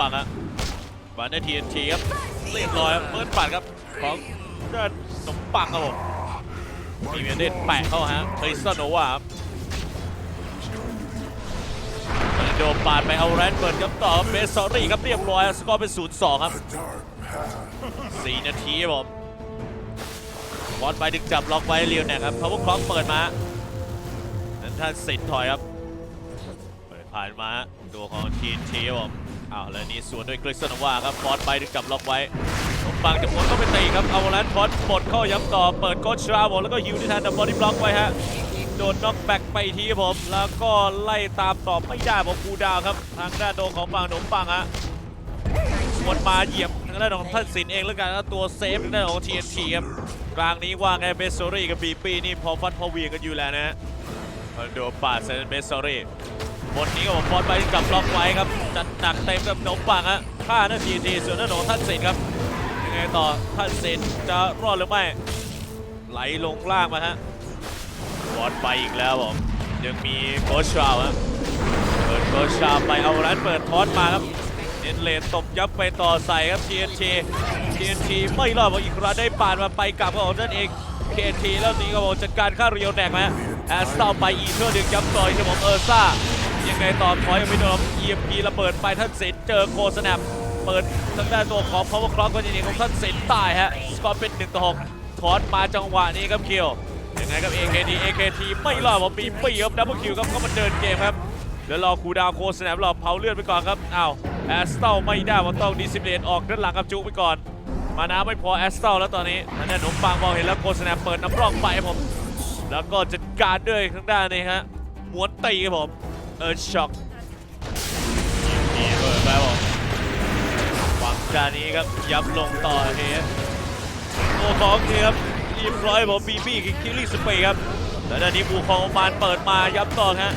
มาได้ TNT ครับเรียบร้อยครับเปิดปัดครับของเด้านขนมปังครับผมมีเมเดนแปะเข้าฮะคริสโนวาครับโดนปาดไปเอาแรนเบิร์ดครับต่อเบสซอรี่ครับเรียบร้อยสกอร์เป็น 0-2 ครับ 4 นาทีครับผมบอลไปดึงจับล็อกไว้เรียวเนี่ยครับพาวเวอร์คล็อกเปิดมานั้นท่านสิทธิ์ถอยครับ เปิดผ่านมาตัวของทีนทีครับผม อ้าวแล้วนี่สวนด้วยคริสนโนวาครับบอลไปดึงจับล็อกไว้ขนมปังจะหมดก็ไปตีครับเอาแลนพอดหมดเข้าย้ำต่อเปิดโคชราบอลแล้วก็ฮิวที่ทันดับบอดี้บล็อกไว้ฮะโดนน็อกแบ็กไปทีครับผม แล้วก็ไล่ตามต่อไม่ได้ผมคูดาวครับ ทางด้านโดของฝั่งขนมปังฮะวนมาเหยียบทางด้านของท่านสินเองแล้วกันแล้วตัวเซฟทางด้านของ TNT ครับกลางนี้ว่าไงเบสซอรี่กับบีปีนี่พอฟัดพอเวียงกันอยู่แล้วนะฮะโดนปาดเซนเบสซอรี่ บนนี้ก็ผมฟอดไปจับล็อกไว้ครับจัดหนักเต็มกับขนมปังฮะฆ่าหน้า TNT ส่วนหน้านของท่านสินครับยังไงต่อท่านสินจะรอดหรือไม่ไหลลงล่างมาฮะบอลไปอีกแล้วผมยังมีโคชชาวฮะเปิดโคชชาวไปเอาร้านเปิดทอสมาครับเน้นเลนตบยับไปต่อใส่ครับ TNT TNT ไม่รอดเพราะอีกครั้งได้ปาดมาไปกลับของนั่นเอง TNT แล้วนี้ก็บอกจัดการฆ่าเรียวแดกมาแอสตัลไปอีกเท่าดึงยับต่อยที่ผมเออร์ซ่า ยังไงต่อถอยยังไม่โดน EMP ระเบิดไปท่านสินเจอโคสแนปเปิดทางด้านตัวของ Power Clock ก็จริงๆของท่านสินตายฮะสกอร์เป็น1ต่อ6ถอนมาจังหวะนี้ครับคิวยังไงครับ AKT AKT ไม่รอดผมมีปีครับดับเบิลคิวครับก็มาเดินเกมครับเดี๋ยวรอคูดาวโคสแนปรอเผาเลือดไปก่อนครับอ้าวแอสตัลไม่ได้มันต้องดิสิเ i นออกด้านหลังกับจุกไปก่อนมาน้ำไม่พอแอสตัลแล้วตอนนี้ทางด้านขนมปังมองเห็นแล้วโคสแนปเปิดน้ำร่องไปผมแล้วก็จัดการด้วยทางด้านนี้ฮะม้วนตีครับผม เออช็อกนี่เปิดไปครับผมฝั่งด้านนี้ครับยับลงต่อเฮดตัวของนี่ครับรีบร้อยผมบีบี้คิลลิ่งสเปย์ครับแล้วด้านนี้บูคองมานเปิดมายับต่อฮะ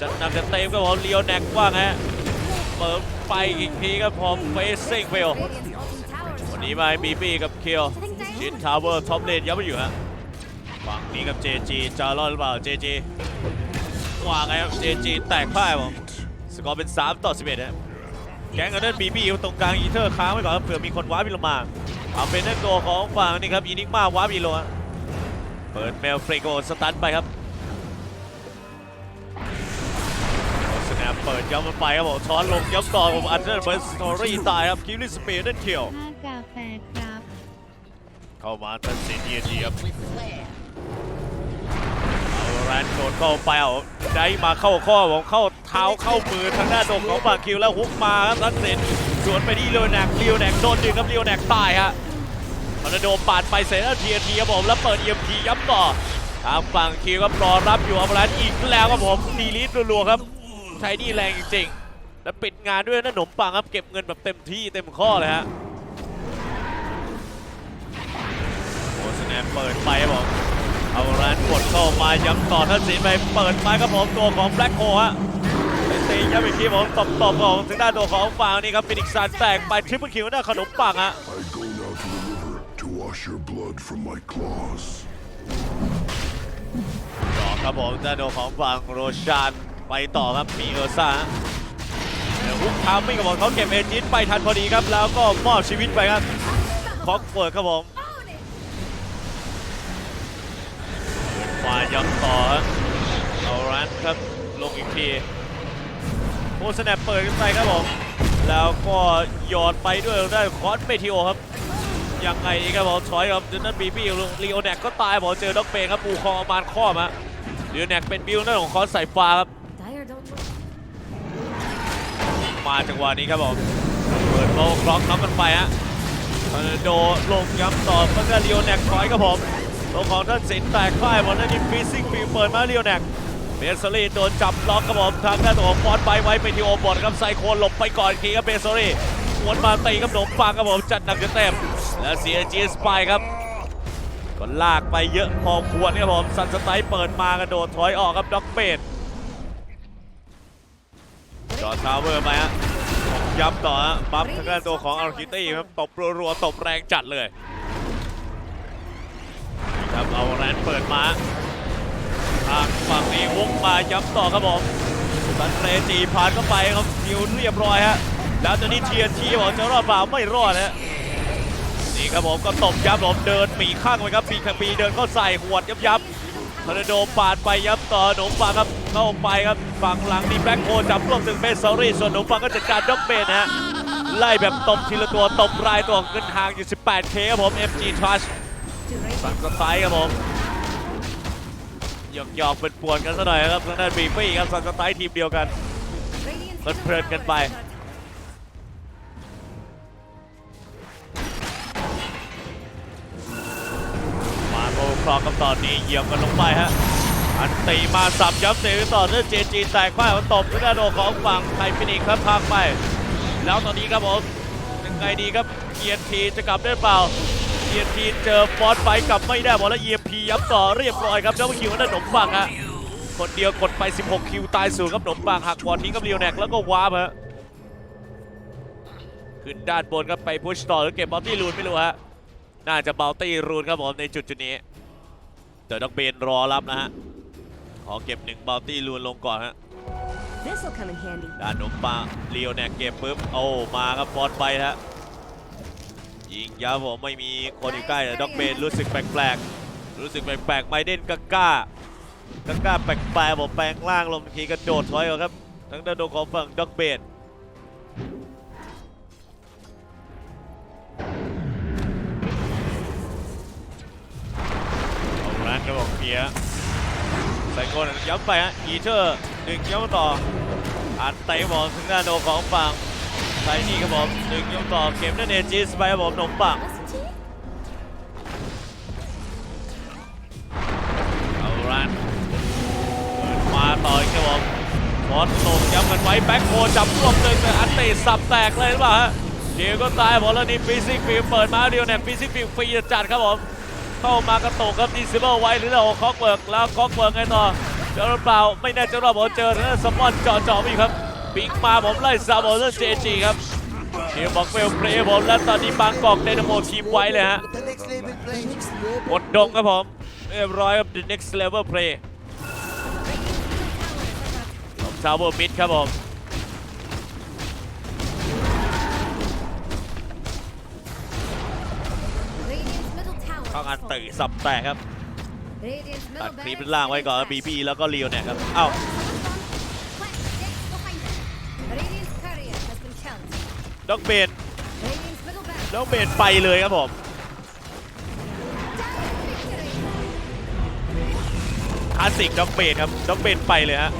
จัดหนักจัดเต็มครับผมเลียวแน็กว่างฮะเปิดไปอีกทีครับผมเฟสซิ่งเฟลวันนี้มาบีบีกับเคียวชินทาวเวอร์ท็อปเลนยับไปอยู่ฮะฝั่งนี้กับเจจีจะรอดหรือเปล่าเจจี ว่าไงครับเจจีแตกพ่ายผมสกอร์เป็น 3 ต่อ 11ฮะแก๊งกันเดินบีบีตรงกลางอีเทอร์ค้างไว้ก่อนครับเผื่อมีคนว้าร์ปอีลงมาเอาเป็นนั่นตัวของฝั่งนี่ครับอีนิกมาว้าร์ปอีโลฮะเปิดเมลฟริโกสตันไปครับสแนปเปิดย้ำมันไปครับผมช้อนลงย้ำต่อผมอันเดอร์เบิร์สตอรี่ตายครับคิวลิสเปเดนเคียวห้ากาแฟครับเข้ามาตัดสินเยียดีครับเอาแรนโดนเข้าไปเอาได้มาเข้าข้อผมเข้าเท้าเข้ามือทางหน้าตรงของบางคิวแล้วฮุกมาครับตัดสินสวนไปที่เลียวแนกเลียวแนกโดนดึงครับเลียวแนกตายฮะทอนาโดปาดไปเสร็จแล้วทีทีครับผมแล้วเปิดเอ็มพีย้ำต่อทางฝั่งคิวก็รอรับอยู่อาแรนอีกแล้วครับผมดีลิสรัวๆครับใช้นี่แรงจริงๆแล้วปิดงานด้วยนะขนมปังครับเก็บเงินแบบเต็มที่เต็มข้อเลยฮะโอ้สแนปเปิดไปครับผม เอาร้านกดเข้ามาย้ำต่อทัศนไปเปิดไปครับผมตัวของแบล็คโฮฮะตีย้ำอีกทีผมตบตบของทางด้านตัวของฝั่งนี่ครับฟินิกซ์ซันแตกไปทริปเปิลคิวหน้าขนมปังฮะ I go now to the river to wash your blood from my claws. ต่อครับผมด้านตัวของฝั่งโรชานไปต่อครับมีเออร์ซ่าฮะเดี๋ยวฮุกทามมิ่งกับผมเขาเก็บเอจินไปทันพอดีครับ แล้วก็มอบชีวิตไปครับคอกเปิดครับผม เปิดมาย้ำต่อฮะเอารันครับลงอีกทีโอ้สแนปเปิดขึ้นไปครับผมแล้วก็หยอดไปด้วยได้คอสเมทิโอครับยังไงดีครับผมถอยครับดนนันบีบี้ลีโอแนกก็ตายผมเจอด็อกเบงครับปูคอมานข้อมาลีโอแนกเป็นบิลนั่นของคอนสายฟ้าครับมาจังหวะนี้ครับผมเปิดโลกล็อกน็อกกันไปฮะโดลงย้ำต่อเมื่อลีโอแนกถอยครับผม ตัวของท่านสินแตกพ่ายหมดนั่นนี่ฟิซิ่งฟิลเปิดมาเลีโอแนกเบสซอรี่โดนจับล็อกครับผมทางด้านตัวของฟอนต์ไปไว้ไปที่โอบอดครับไซโคนหลบไปก่อนทีครับเบสซอรี่หวนมาตีกับขนมปังครับผมจัดหนักจะเต็มแล้วเสียจีสไปครับก็ลากไปเยอะพอควรครับผมซันสไตล์เปิดมากระโดดถอยออกครับด็อกเบดจอร์ทาวเวอร์ไปฮะย้ำต่อฮะปั๊บทางด้านตัวของอาร์คิตี้ครับตบรัวๆตบแรงจัดเลย ครับเอาแรนเปิดมาทางฝั่งนี้วกมาย้ำต่อครับผมสันเรจีผ่านเข้าไปครับยิวเรียบร้อยฮะแล้วตอนนี้เทียนทีบอกจะรอดเปล่าไม่รอดนะฮะนี่ครับผมก็ตบยับผมเดินหมีข้างไปครับปีขังปีเดินเข้าใส่หวดยับยับทอร์นาโดปาดไปยับต่อหนุ่มปังครับเข้าไปครับฝั่งหลังนี่แบ็คโฮจับรวบถึงเบสซอรี่ส่วนหนุ่มปังก็จัดการด็อกเบนฮะไล่แบบตบทีละตัวตบรายตัวเงินห่างอยู่ 18K ครับผม MG Touch สั่งสไตล์ครับผมหยอกหยอกเป็นปวนกันซะหน่อยครับทางด้านบีฟี่ครับสั่งสไตล์ทีมเดียวกันเพลินกันไปมาโกครองกับตอนนี้เหยียบกันลงไปฮะอันตีมาสับย้ำเตะต่อเนื่องเจจีแตกขว้ามันตบด้านโดของฝั่งไทยฟินิกครับทางไป แล้วตอนนี้ครับผมยังไงดีครับเกียร์ทีจะกลับได้เปล่า เกียร์ทีเจอฟอสไปกลับไม่ได้บอลแล้วเยียพีย้ำต่อเรียบร้อยครับเจ้าคิวนั่นขนมปังฮะคนเดียวกดไป 16 คิวตายสูงครับขนมปังหักบอลทิ้งกับเรียวแนกแล้วก็วาร์ปฮะขึ้นด้านบนครับไปพุชต่อหรือเก็บบอลตี้รูนไม่รู้ฮะน่าจะเบลตี้รูนครับผมในจุดจุดนี้เดี๋ยวต้องเบนรอรับนะฮะขอเก็บหนึ่งเบลตี้รูนลงก่อนฮะ This'll come in handy. ด้านขนมปังเรียวแนกเก็บปุ๊บโอ้มาครับบอลไปฮะ ยิงยาวผมไม่มีคนอยู่ใกล้แต่ด็อกเบนรู้สึกแปลกๆ รู้สึกแปลกๆ ไมเดนกากล้ากากล้าแปลกๆผมแปลงล่างลงทีกระโดดถอยออกครับทั้งด้านโดนของฝั่งด็อกเบนเอาร้านกระบอกเพียใส่โกนย้ำไปฮะอีเชอร์ดึงย้ำต่ออันเตะบอลถึงด้านโดนของฝั่ง ไทนี่ครับผมดึงย้ำต่อเข็มนั่นเองจีสไปครับผมหนมปังเอารันเปิดมาต่ออีกครับผมบอลโหนกย้ำกันไว้แบ็คโฮจับรวบหนึ่งแต่อันเตะสับแตกเลยหรือเปล่าฮะเดียวก็ตายบอลแล้วนี่ฟิสิกฟิลเปิดมาเดียวเนี่ยฟิสิกฟิลฟรีจัดครับผมเข้ามากระตุกครับดีซิเบิลไว้หรือเราคอกเบิร์กแล้วคอกเบิร์กไงต่อเจอหรือเปล่าไม่แน่ใจว่าผมเจอทางด้านสมอนเจอจ่ออีกครับ ปิงมาผมไล่ซาบอลแล้วเจจีครับเดียวบอกเฟลเพลย์ผมแล้วตอนนี้บางกอกไดนาโมทีมไว้เลยฮะ The next level play. Next level. กดดงครับผมเรียบร้อยครับ the next level play ของชาวเวอร์มิดครับผมข้างานตื่นสับแตกครับตัดคลิปล่างไว้ก่อนบีบีแล้วก็เลียวเนี่ยครับ เอ้า ด็อกเบดด็อกเบดไปเลยครับผมคลาสสิกด็อกเบดครับด็อกเบดไปเลยฮะ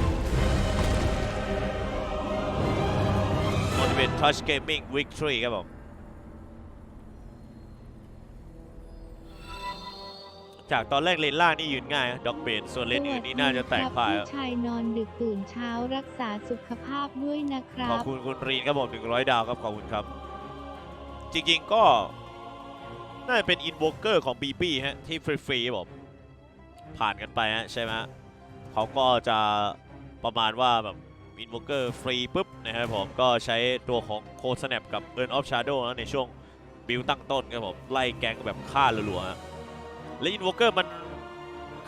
Motivate Touch Gaming Victory ครับผม จากตอนแรกเลนล่างนี่ยืนง่ายด็อกเบนส่วนเลนอื่นนี่น่าจะแตกพ่ายสควัรับสดีครับผู้ชายนอนดึกตื่นเช้ารักษาสุขภาพด้วยนะครัขอบบคุณคุณรีนครับผม100ดาวครับขอบคุณครับ จริงๆก็ น่าจะเป็นอินโวเกอร์ของบีบีฮะที่ฟรีๆครับผมผ่านกันไปฮะใช่ไหมฮะเขาก็จะประมาณว่าแบบอินโวเกอร์ฟรีปุ๊บนะครับผมก็ใช้ตัวของโค s แ a p กับ Burn of Shadow นะในช่วงบิลตั้งต้นครับผมไล่แก๊งแบบฆ่ารัวๆฮะ และอินโวเกอร์มัน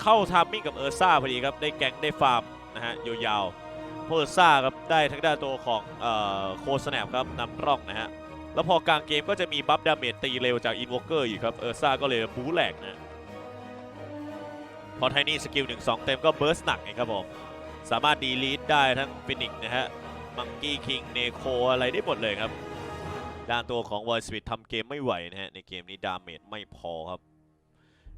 เข้าทามมิ่งกับเออร์ซ่าพอดีครับได้แก๊งได้ฟาร์มนะฮะยาวๆเพอร์ซ่าครับได้ทั้งด้านตัวของโคสแนปครับนำร่องนะฮะแล้วพอกลางเกมก็จะมีบัฟดาเมจตีเร็วจากอินวอเกอร์อยู่ครับเออร์ซ่าก็เลยบูแหลกนะพอไทนี่สกิล 1 2 เต็มก็เบิร์สหนักไงครับผมสามารถดีลีทได้ทั้งฟินิกนะฮะมังกี้คิงเนโคอะไรได้หมดเลยครับ ด้านตัวของวอยสวิตทำเกมไม่ไหวนะฮะในเกมนี้ดาเมจไม่พอครับ